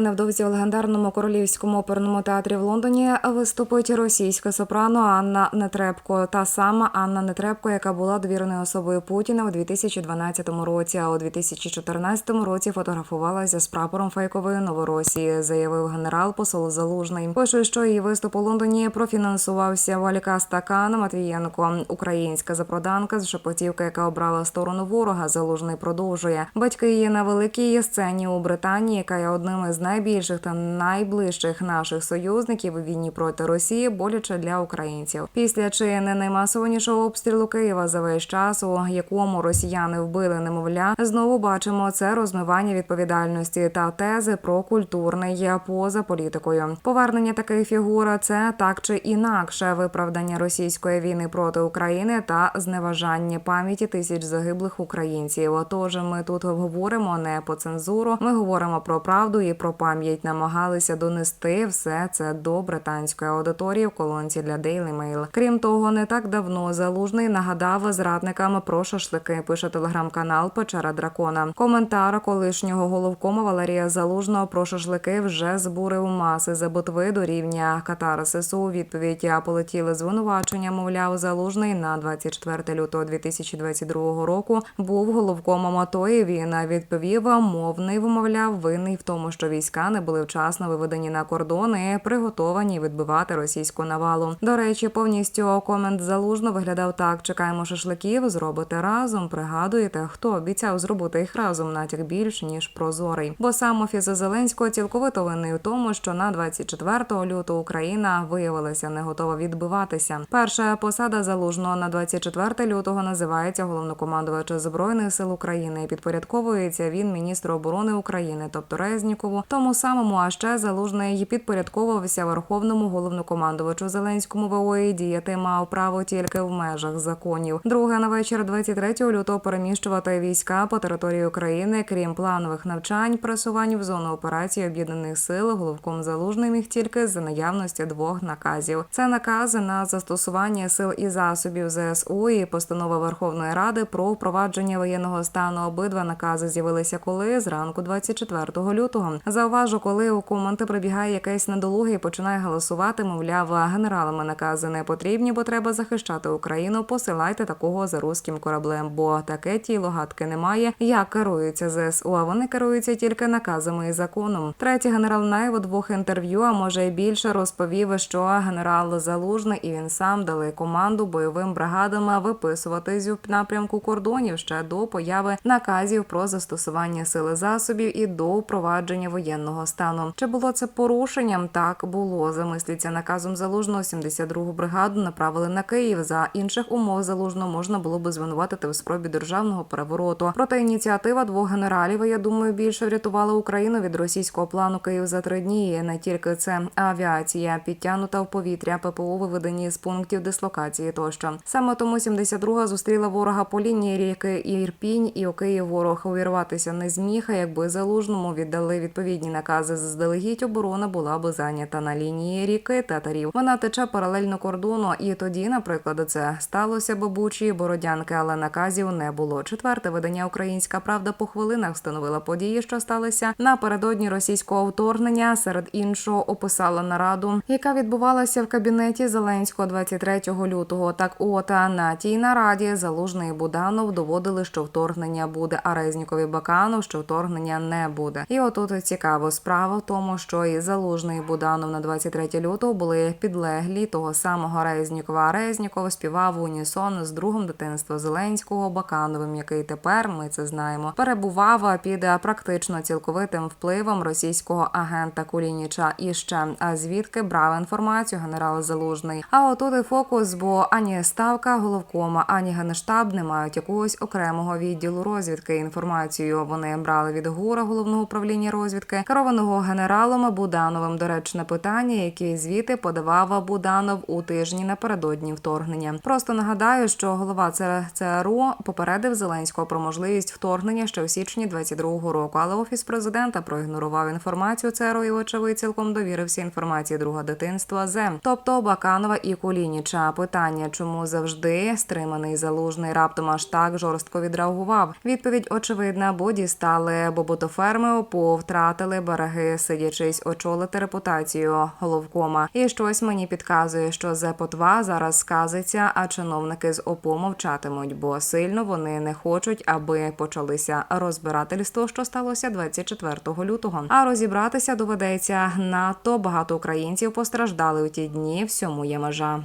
Невдовзі у легендарному королівському оперному театрі в Лондоні виступить російська сопрано Анна Нетребко. Та сама Анна Нетребко, яка була довіреною особою Путіна у 2012 році, а у 2014 році фотографувалася з прапором фейкової Новоросії, заявив генерал посол Залужний. Пише, що її виступ у Лондоні профінансувався Валіка Стакана Матвієнко, українська запроданка з Шепотівки, яка обрала сторону ворога. Залужний продовжує. Батьки її на великій сцені у Британії, яка є одним із найбільших та найближчих наших союзників у війні проти Росії, боляче для українців. Після чи не наймасовнішого обстрілу Києва за весь час, у якому росіяни вбили немовля, знову бачимо це розмивання відповідальності та тези про культурний поза політикою. Повернення таких фігур це так чи інакше виправдання російської війни проти України та зневажання пам'яті тисяч загиблих українців. Отож, ми тут говоримо не по цензуру. Ми говоримо про правду і про пам'ять. Намагалися донести все це до британської аудиторії в колонці для Daily Mail. Крім того, не так давно залужний нагадав зрадникам про шашлики. Пише телеграм-канал Печера Дракона. Коментар колишнього головкома Валерія Залужного про шашлики вже збурив маси за ботви до рівня катарсису. Відповідь полетіли звинувачення. Мовляв, залужний на 24 лютого 2022 року був головкомом АТО і Він відповів, мовний вимовляв винний в тому, що війська не були вчасно виведені на кордони, приготовані відбивати російську навалу. До речі, повністю комент залужно виглядав так: чекаємо шашликів, зробити разом. Пригадуєте, хто обіцяв зробити їх разом, натяк більш ніж прозорий. Бо сам офіс Зеленського цілковито винний у тому, що на 24 лютого Україна виявилася не готова відбиватися. Перша посада залужного на 24 лютого називається головнокомандувача збройних сил України. Підпорядковується він міністру оборони України, тобто Резнікову, тому самому, а ще залужний підпорядковувався верховному головнокомандувачу Зеленському ВО і діяти мав право тільки в межах законів. Друге на вечір 23 лютого переміщувати війська по території України, крім планових навчань, пресувань в зону операції об'єднаних сил. Головком залужний міг тільки за наявності двох наказів. Це накази на застосування сил і засобів ЗСУ і постанова Верховної Ради про впровадження воєнного стану. Обидва накази з'явилися коли зранку 24 лютого. Зауважу, коли у коменти прибігає якийсь недолугий і починає голосувати, мовляв, генералами накази не потрібні, бо треба захищати Україну. Посилайте такого за руським кораблем, бо таке тіло гадки немає. Як керуються ЗСУ, а вони керуються тільки наказами і законом. Третій генерал Наєв у двох інтерв'ю, а може й більше, розповів, що генерал Залужний і він сам дали команду бойовим бригадам виписуватись у напрямку кордонів ще до появи наказів про застосування сили засобів і до впровадження воєнного стану. Чи було це порушенням? Так було. Замисліться наказом залужного 72-гу бригаду направили на Київ. За інших умов залужного можна було би звинуватити в спробі державного перевороту. Проте ініціатива двох генералів, я думаю, більше врятувала Україну від російського плану Київ за три дні. І Не тільки це авіація підтягнута в повітря, ППО виведені з пунктів дислокації тощо. Саме тому 72-га зустріла ворога по лінії ріки Ірпінь і у Київ ворог увірватися не зміг. А якби залужному віддали відповідні накази заздалегідь, оборона була би зайнята на лінії ріки татарів. Вона тече паралельно кордону, і тоді, наприклад, це сталося б Бучі і Бородянки, але наказів не було. Четверте видання Українська Правда по хвилинах встановила події, що сталися напередодні російського вторгнення. Серед іншого описала нараду, яка відбувалася в кабінеті Зеленського 23 лютого. Так, от на тій нараді Залужний Буданов доводили, що вторгнення буде, а Резнікові Баканов, що вторгнення не буде. І отут цікаво справа в тому, що і Залужний і Буданов на 23 лютого були підлеглі того самого Резнікова. А Резніков співав унісон з другом дитинства Зеленського Бакановим, який тепер ми це знаємо, перебував під практично цілковитим впливом російського агента Кулініча. І ще а звідки брав інформацію генерал Залужний. А отут і фокус, бо ані ставка головкома, ані генштаб не мають якогось окремого відділу розвідки. Інформацію вони брали від гура головного управління розвідки, керованого генералом Будановим. До речі, на питання, які звіти подавав Буданов у тижні напередодні вторгнення. Просто нагадаю, що голова ЦРУ попередив Зеленського про можливість вторгнення ще у січні 22-го року, але офіс президента проігнорував інформацію ЦРУ і очевидь цілком довірився інформації друга дитинства Зем, тобто Баканова і Кулініча. Питання, чому завжди стриманий залужний раптом аж так жорстко відреагував. Відповідь очевидна, бо дістали боботоферми по втратах втратили береги, сидячись очолити репутацію головкома. І щось мені підказує, що Зепо-2 зараз сказиться, а чиновники з ОПО мовчатимуть, бо сильно вони не хочуть, аби почалися розбирательство, що сталося 24 лютого. А розібратися доведеться надто багато українців постраждали у ті дні. Всьому є межа.